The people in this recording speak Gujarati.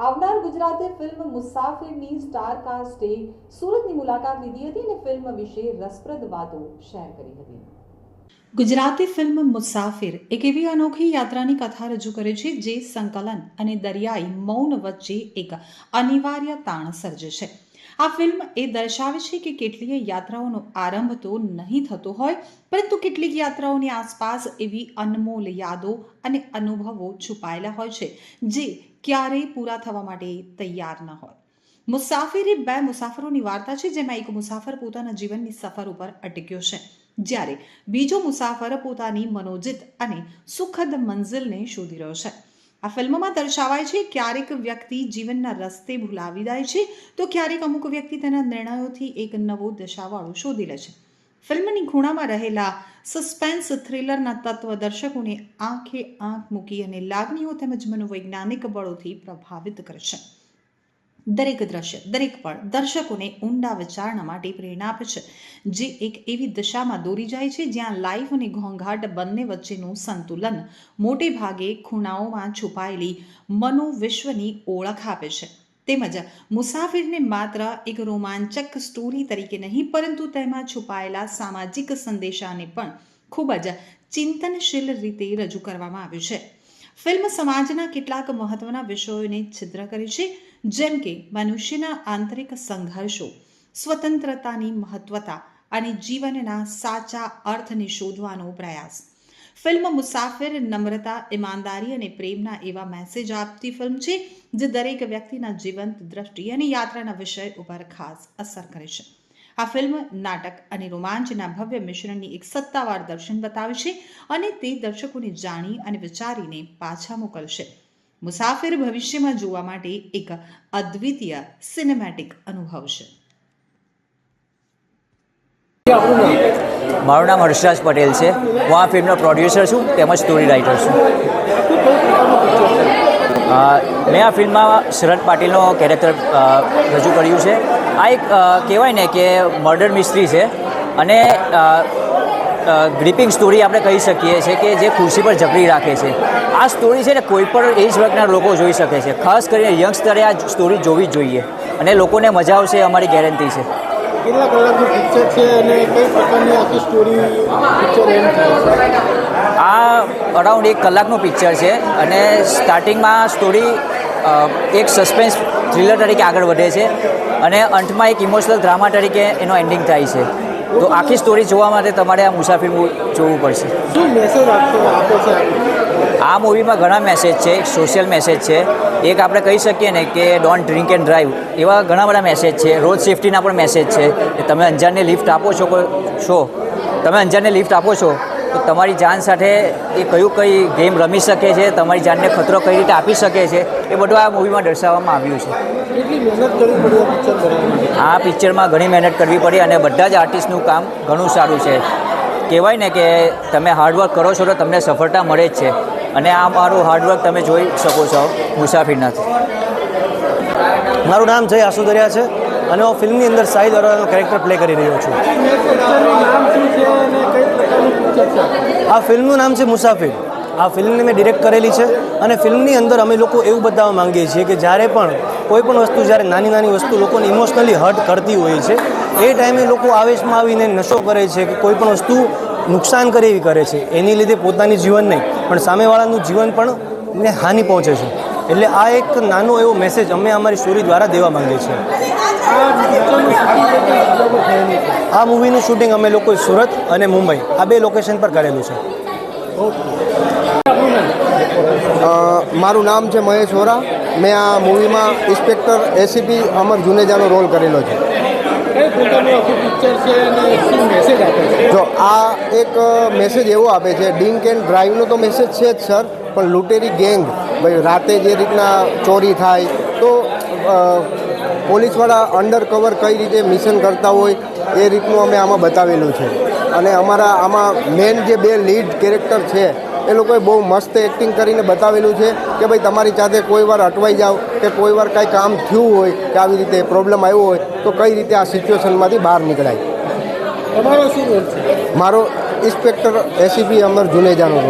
આવનાર ગુજરાતે ફિલ્મ મુસાફિરની સ્ટાર કાસ્ટે સુરતની મુલાકાત લીધી હતી અને ફિલ્મ વિશે રસપ્રદ વાતો શેર કરી હતી. ગુજરાતી ફિલ્મ મુસાફિર એક એવી અનોખી યાત્રાની કથા રજૂ કરે છે જે સંકલન અને દરિયાઈ મૌન વચ્ચે એક અનિવાર્ય તાણ સર્જે છે. આ ફિલ્મ એ દર્શાવે છે કે કેટલીય યાત્રાઓનો આરંભ તો નહીં થતો હોય, પરંતુ કેટલીક યાત્રાઓની આસપાસ એવી અનમોલ યાદો અને અનુભવો છુપાયેલા હોય છે, જે ક્યારેય પૂરા થવા માટે તૈયાર ન હોય. મુસાફરી બે મુસાફરોની વાર્તા છે, જેમાં એક મુસાફર પોતાના જીવનની સફર ઉપર અટક્યો છે, જ્યારે બીજો મુસાફર પોતાની મનોજિત અને સુખદ મંઝિલને શોધી રહ્યો છે. આ ફિલ્મમાં દર્શાવાય છે, ક્યારેક વ્યક્તિ જીવનના રસ્તે ભૂલાવી જાય છે, તો ક્યારેક અમુક વ્યક્તિ તેના નિર્ણયોથી એક નવો દશાવાળો શોધી લે છે. ફિલ્મની ખૂણામાં રહેલા સસ્પેન્સ થ્રિલરના તત્વ દર્શકોને આંખે આંખ મૂકી અને લાગણીઓ તેમજ મનોવૈજ્ઞાનિક બળોથી પ્રભાવિત કરે છે. દરેક દ્રશ્ય, દરેક પળ દર્શકોને ઊંડા વિચારણા માટે પ્રેરણા આપે છે. જે એક એવી દિશામાં દોરી જાય છે જ્યાં લાઈફ અને ઘોંઘાટ બંને વચ્ચેનું સંતુલન મોટે ભાગે ખૂણાઓમાં છુપાયેલી મનોવિશ્વની ઓળખ આપે છે. તેમજ મુસાફિરને માત્ર એક રોમાંચક સ્ટોરી તરીકે નહીં, પરંતુ તેમાં છુપાયેલા સામાજિક સંદેશાને પણ ખૂબ જ ચિંતનશીલ રીતે રજૂ કરવામાં આવ્યું છે. ફિલ્મ સમાજના કેટલાક મહત્વના વિષયોને છિદ્ર કરે છે, જેમ કે મનુષ્યના આંતરિક સંઘર્ષો, સ્વતંત્રતાની મહત્વતા અને જીવનના સાચા અર્થને શોધવાનો પ્રયાસ. ફિલ્મ મુસાફિર નમ્રતા, ઈમાનદારી અને પ્રેમના એવા મેસેજ આપતી ફિલ્મ છે, જે દરેક વ્યક્તિના જીવંત દ્રષ્ટિ અને યાત્રાના વિષય ઉપર ખાસ અસર કરે છે. આ ફિલ્મ નાટક અને રોમાંચના ભવ્ય મિશ્રણની એક સત્તાવાર દર્શન બતાવે છે અને તે દર્શકોને જાણી અને વિચારીને પાછા મોકલશે. મુસાફિર ભવિષ્યમાં જોવા માટે એક અદ્વિતીય સિનેમેટિક અનુભવ છે મારું નામ હર્ષરાજ પટેલ છે. હું આ ફિલ્મનો પ્રોડ્યુસર છું, તેમજ સ્ટોરી રાઇટર છું. મેં આ ફિલ્મમાં શરદ પાટીલનો કેરેક્ટર રજૂ કર્યું છે. આ એક કહેવાય ને કે મર્ડર મિસ્ટ્રી છે. અને ગ્રીપિંગ સ્ટોરી આપણે કહી શકીએ છીએ કે જે ખુરશી પર જકડી રાખે છે. આ સ્ટોરી છે ને કોઈ પણ એજ વર્ગના લોકો જોઈ શકે છે. ખાસ કરીને યંગસ્ટરે આ સ્ટોરી જોવી જ જોઈએ. અને લોકોને મજા આવશે અમારી ગેરંટી છે. કેટલા કલાકનું પિક્ચર છે અને કઈ પ્રકારની આખી સ્ટોરી પિક્ચર એમ થાય આ અરાઉન્ડ એક કલાકનું પિક્ચર છે. અને સ્ટાર્ટિંગમાં સ્ટોરી એક સસ્પેન્સ થ્રિલર તરીકે આગળ વધે છે અને અંતમાં એક ઇમોશનલ ડ્રામા તરીકે એનો એન્ડિંગ થાય છે. તો આખી સ્ટોરી જોવા માટે તમારે આ મુસાફિર જોવું પડશે. આ મૂવીમાં ઘણા મેસેજ છે એક સોશિયલ મેસેજ છે. એક આપણે કહી શકીએ ને કે ડોન્ટ ડ્રિંક એન્ડ ડ્રાઈવ એવા ઘણા બધા મેસેજ છે. રોડ સેફટીના પણ મેસેજ છે. કે તમે અંજારને લિફ્ટ આપો છો છો? તમે અંજારને લિફ્ટ આપો છો? તો તમારી જાન સાથે એ કયું કઈ ગેમ રમી શકે છે તમારી જાનને ખતરો કઈ રીતે આપી શકે છે એ બધું આ મૂવીમાં દર્શાવવામાં આવ્યું છે. આ પિક્ચરમાં ઘણી મહેનત કરવી પડી અને બધા જ આર્ટિસ્ટનું કામ ઘણું સારું છે. કહેવાય ને કે તમે હાર્ડવર્ક કરો છો તો તમને સફળતા મળે જ છે. અને આ મારું હાર્ડવર્ક તમે જોઈ શકો છો મુસાફિરનાથી. મારું નામ જય આસુદરિયા છે. અને હું ફિલ્મની અંદર સાહિદ અરોરાનો કેરેક્ટર પ્લે કરી રહ્યો છું. આ ફિલ્મનું નામ છે મુસાફિર. આ ફિલ્મને મેં ડિરેક્ટ કરેલી છે અને ફિલ્મની અંદર અમે લોકો એવું બતાવવા માંગીએ છીએ કે જ્યારે પણ કોઈ પણ વસ્તુ, જ્યારે નાની નાની વસ્તુ લોકોને ઇમોશનલી હર્ટ કરતી હોય છે, એ ટાઈમે લોકો આવેશમાં આવીને નશો કરે છે કે કોઈ પણ વસ્તુ નુકસાન કરે એવી કરે છે. એની લીધે પોતાની જીવન નહીં, પણ સામેવાળાનું જીવન પણ ને હાનિ પહોંચે છે. એટલે આ એક નાનો એવો મેસેજ અમે અમારી સ્ટોરી દ્વારા દેવા માંગીએ છીએ. આ મૂવીનું શૂટિંગ અમે લોકોએ સુરત અને મુંબઈ આ બે લોકેશન પર કરેલું છે. મારું નામ છે મહેશ વોરા. મેં આ મૂવીમાં ઇન્સ્પેક્ટર એસીપી અમર જુનેજાનો રોલ કરેલો છે. જો આ એક મેસેજ એવો આપે છે ડિંક એન્ડ ડ્રાઈવનો તો મેસેજ છે જ સર પણ લૂંટેરી ગેંગ ભાઈ રાતે જે રીતના ચોરી થાય તો પોલીસવાળા અંડર કવર કઈ રીતે મિશન કરતા હોય એ રીતનું અમે આમાં બતાવેલું છે. અને અમારા આમાં મેન જે બે લીડ કેરેક્ટર છે એ લોકોએ બહુ મસ્ત એક્ટિંગ કરીને બતાવેલું છે કે ભાઈ તમારી સાથે કોઈ વાર અટવાઈ જાઓ કે કોઈ વાર કાંઈ કામ થયું હોય કે આવી રીતે પ્રોબ્લેમ આવ્યો હોય તો કઈ રીતે આ સિચ્યુએશનમાંથી બહાર નીકળાય. તમારો શું રોલ છે? મારો ઇન્સ્પેક્ટર એસીપી અમર જુનેજાનો રોલ